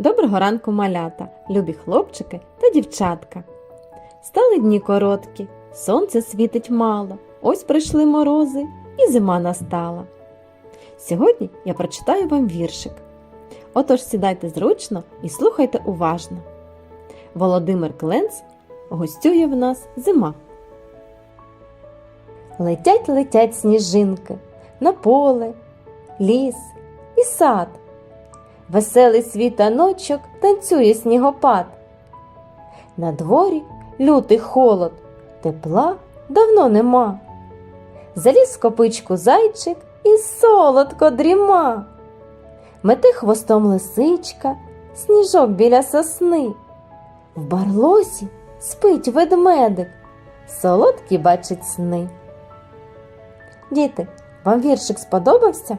Доброго ранку, малята, любі хлопчики та дівчатка. Стали дні короткі, сонце світить мало, ось прийшли морози і зима настала. Сьогодні я прочитаю вам віршик. Отож сідайте зручно і слухайте уважно. Володимир Кленц гостює в нас зима. Летять, летять сніжинки на поле, ліс і сад. Веселий світаночок танцює снігопад. На дворі лютий холод, тепла давно нема. Заліз в копичку зайчик і солодко дріма. Мете хвостом лисичка, сніжок біля сосни. В барлосі спить ведмедик, солодкі бачить сни. Діти, вам віршик сподобався?